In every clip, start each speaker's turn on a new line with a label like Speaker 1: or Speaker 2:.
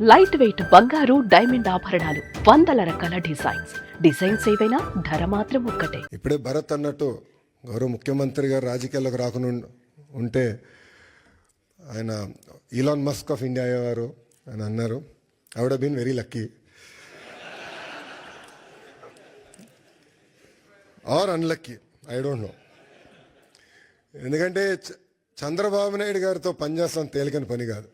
Speaker 1: Light weight బంగారు diamond ఆభరణాలు వందల రకాల డిజైన్స్ డిజైన్స్ ఏవైనా ధర మాత్రం ఒక్కటే.
Speaker 2: ఇప్పుడే భరత్ అన్నట్టు గౌరవ ముఖ్యమంత్రి గారు రాజకీయాల్లోకి రాకుండా ఉంటే ఆయన ఈలాన్ మస్క్ ఆఫ్ ఇండియా అయ్యేవారు అని అన్నారు. ఆవిడ been very lucky or unlucky I don't know ఎందుకంటే చ- చంద్రబాబు నాయుడు గారితో పనిచేస్తాం తేలికని పని కాదు.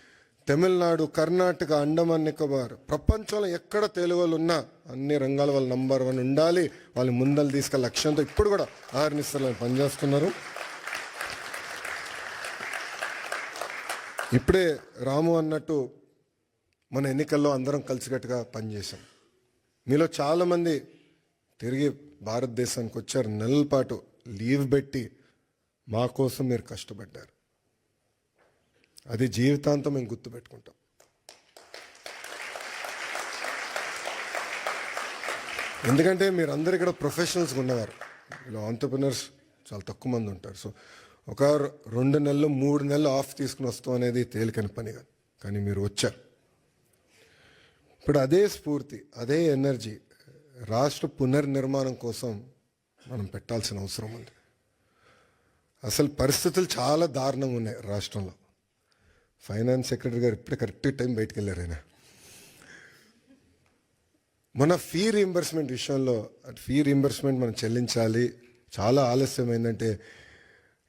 Speaker 2: తమిళనాడు కర్ణాటక అండమాన్ నికోబార్. ప్రపంచంలో ఎక్కడ తెలుగు వాళ్ళు ఉన్నా అన్ని రంగాల వాళ్ళు నంబర్ వన్ ఉండాలి. వాళ్ళు ముందలు తీసుకెళ్ళ లక్ష్యంతో ఇప్పుడు కూడా ఆహర్నిస్తలు పనిచేస్తున్నారు. ఇప్పుడే రాము అన్నట్టు మన ఎన్నికల్లో అందరం కలిసికట్టుగా పనిచేశాం. మీలో చాలామంది తిరిగి భారతదేశానికి వచ్చారు. నెలల పాటు లీవ్ పెట్టి మా కోసం మీరు కష్టపడ్డారు. అది జీవితాంతం మేము గుర్తుపెట్టుకుంటాం. ఎందుకంటే మీరు అందరు ఇక్కడ ప్రొఫెషనల్స్గా ఉన్నవారు. ఇలా ఆంటర్ప్రినర్స్ చాలా తక్కువ మంది ఉంటారు. సో ఒక రెండు నెలలు మూడు నెలలు ఆఫ్ తీసుకుని వస్తాం అనేది తేలికని పని కాదు. కానీ మీరు వచ్చారు. ఇప్పుడు అదే స్ఫూర్తి అదే ఎనర్జీ రాష్ట్ర పునర్నిర్మాణం కోసం మనం పెట్టాల్సిన అవసరం ఉంది. అసలు పరిస్థితులు చాలా దారుణంగా ఉన్నాయి రాష్ట్రంలో. ఫైనాన్స్ సెక్రటరీ గారు ఇప్పుడే కరెక్ట్ టైం బయటకు వెళ్ళారు ఆయన. మన ఫీ రీంబర్స్మెంట్ విషయంలో ఫీ రీంబర్స్మెంట్ మనం చెల్లించాలి. చాలా ఆలస్యం ఏంటంటే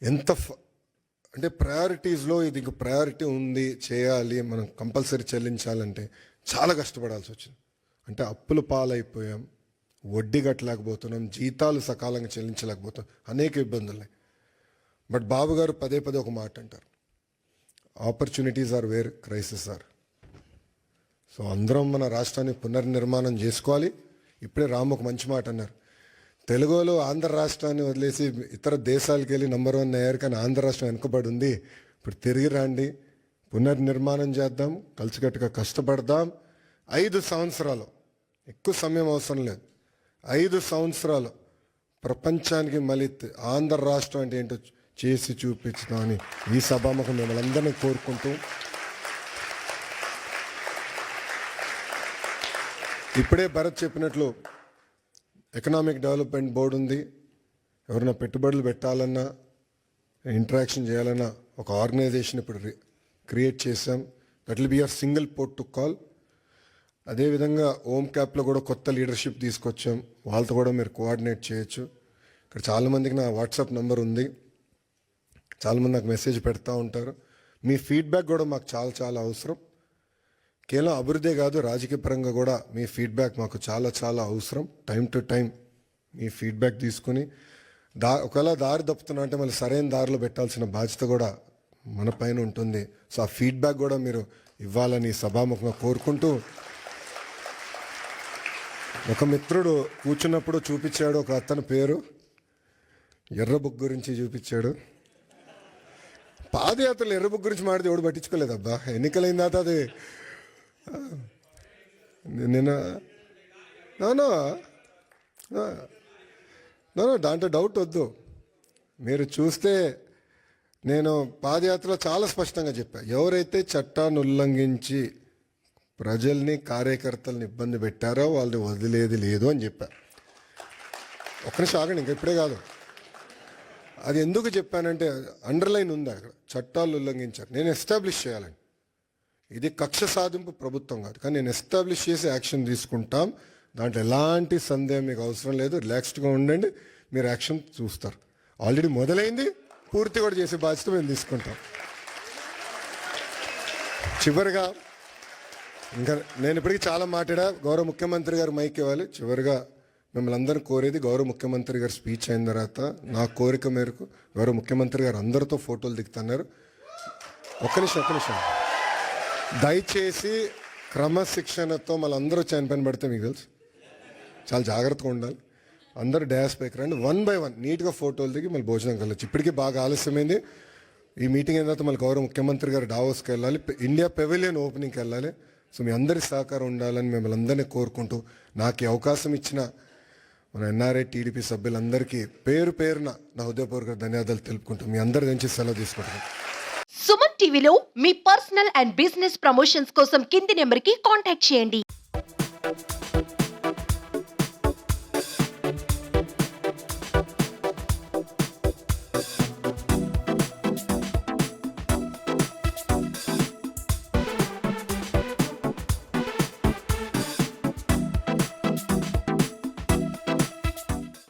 Speaker 2: ఎంత ఫ- అంటే ప్రయారిటీస్లో ఇది ఇంక ప్రయారిటీ ఉంది చేయాలి మనం కంపల్సరీ చెల్లించాలంటే చాలా కష్టపడాల్సి వచ్చింది. అంటే అప్పులు పాలైపోయాం వడ్డీ కట్టలేకపోతున్నాం జీతాలు సకాలంగా చెల్లించలేకపోతున్నాం అనేక ఇబ్బందులు ఉన్నాయి. బట్ బాబు గారు పదే పదే ఒక మాట అంటారు. Opportunities are where crisis are so అందరం మన రాష్ట్రాన్ని పునర్నిర్మాణం చేసుకోవాలి. ఇప్పుడే రామ్ ఒక మంచి మాట అన్నారు. తెలుగులో ఆంధ్ర రాష్ట్రాన్ని వదిలేసి ఇతర దేశాలకు వెళ్ళి నెంబర్ వన్ అయ్యారు కానీ ఆంధ్ర రాష్ట్రం వెనుకబడి ఉంది. ఇప్పుడు తిరిగి రండి. పునర్నిర్మాణం చేద్దాం. కలిసికట్టుగా కష్టపడదాం. ఐదు సంవత్సరాలు. ఎక్కువ సమయం అవసరం లేదు. ఐదు సంవత్సరాలు. ప్రపంచానికి మళ్ళీ ఆంధ్ర రాష్ట్రం అంటే ఏంటో చేసి చూపించుదామని ఈ సభాముఖం మిమ్మల్ని అందరినీ కోరుకుంటూ ఇప్పుడే భరత్ చెప్పినట్లు ఎకనామిక్ డెవలప్మెంట్ బోర్డు ఉంది. ఎవరైనా పెట్టుబడులు పెట్టాలన్నా ఇంటరాక్షన్ చేయాలన్నా ఒక ఆర్గనైజేషన్ ఇప్పుడు క్రియేట్ చేసాం that will be our single port to call అదేవిధంగా ఓమ్ క్యాప్లో కూడా కొత్త లీడర్షిప్ తీసుకొచ్చాం. వాళ్ళతో కూడా మీరు కోఆర్డినేట్ చేయొచ్చు. ఇక్కడ చాలామందికి నా వాట్సాప్ నెంబర్ ఉంది. చాలామంది నాకు మెసేజ్ పెడతా ఉంటారు. మీ ఫీడ్బ్యాక్ కూడా మాకు చాలా చాలా అవసరం. కేవలం అభివృద్ధే కాదు రాజకీయ పరంగా కూడా మీ ఫీడ్బ్యాక్ మాకు చాలా చాలా అవసరం. టైం టు టైం మీ ఫీడ్బ్యాక్ తీసుకుని దా ఒకవేళ దారి తప్పుతున్నా అంటే మళ్ళీ సరైన దారిలో పెట్టాల్సిన బాధ్యత కూడా మన పైన ఉంటుంది. సో ఆ ఫీడ్బ్యాక్ కూడా మీరు ఇవ్వాలని సభాముఖంగా కోరుకుంటూ ఒక మిత్రుడు కూర్చున్నప్పుడు చూపించాడు ఒక అతని పేరు. ఎర్రబుక్ గురించి చూపించాడు. పాదయాత్రలు ఎర్రబుక్ గురించి మాడితే ఎవడు పట్టించుకోలేదబ్బా. ఎన్నికలైన తర్వాత అది నేను నో నో దాంట్లో డౌట్ వద్దు. మీరు చూస్తే నేను పాదయాత్రలో చాలా స్పష్టంగా చెప్పా. ఎవరైతే చట్టాన్ని ఉల్లంఘించి ప్రజల్ని కార్యకర్తల్ని ఇబ్బంది పెట్టారో వాళ్ళని వదిలేది లేదు అని చెప్పా. ఒక్క నిమిషం ఆగండి ఇంకా ఇప్పుడే కాదు. అది ఎందుకు చెప్పానంటే అండర్లైన్ ఉంది అక్కడ. చట్టాలు ఉల్లంఘించారు. నేను ఎస్టాబ్లిష్ చేయాలని. ఇది కక్ష సాధింపు ప్రభుత్వం కాదు. కానీ నేను ఎస్టాబ్లిష్ చేసి యాక్షన్ తీసుకుంటాం. దాంట్లో ఎలాంటి సందేహం మీకు అవసరం లేదు. రిలాక్స్డ్గా ఉండండి. మీరు యాక్షన్ చూస్తారు. ఆల్రెడీ మొదలైంది. పూర్తి కూడా చేసే బాధ్యత మేము తీసుకుంటాం. చివరిగా ఇంకా నేను ఇప్పటికీ చాలా మాట్లాడా. గౌరవ ముఖ్యమంత్రి గారు మైక్ ఇవ్వాలి. చివరిగా మిమ్మల్ని అందరూ కోరేది గౌరవ ముఖ్యమంత్రి గారు స్పీచ్ అయిన తర్వాత నా కోరిక మేరకు గౌరవ ముఖ్యమంత్రి గారు అందరితో ఫోటోలు దిగుతున్నారు. ఒక్క నిమిషం ఒక్క నిమిషం. దయచేసి క్రమశిక్షణతో మళ్ళీ అందరూ చనిపోయిన పడితే మీకు తెలుసు. చాలా జాగ్రత్తగా ఉండాలి. అందరూ డ్యాష్ పైకి రండి. వన్ బై వన్ నీట్గా ఫోటోలు దిగి మళ్ళీ భోజనం కలవచ్చు. ఇప్పటికీ బాగా ఆలస్యమైంది. ఈ మీటింగ్ అయిన తర్వాత మళ్ళీ గౌరవ ముఖ్యమంత్రి గారు డావోస్కి వెళ్ళాలి. ఇండియా పెవిలియన్ ఓపెనింగ్కి వెళ్ళాలి. సో మీ అందరి సహకారం ఉండాలని మిమ్మల్ని అందరినీ కోరుకుంటూ నాకు ఈ అవకాశం ఇచ్చిన మన ఎన్ఆర్ఐ టీడీపీ సభ్యులందరికీ పేరు పేరున నా హృదయపూర్వక ధన్యవాదాలు తెలుపుకుంటూ మీ అందరి నుంచి సెలవు తీసుకుంటాను
Speaker 3: సుమన్ టీవీలో మీ పర్సనల్ అండ్ బిజినెస్ ప్రమోషన్స్ కోసం కింది నెంబర్కి కాంటాక్ట్ చేయండి.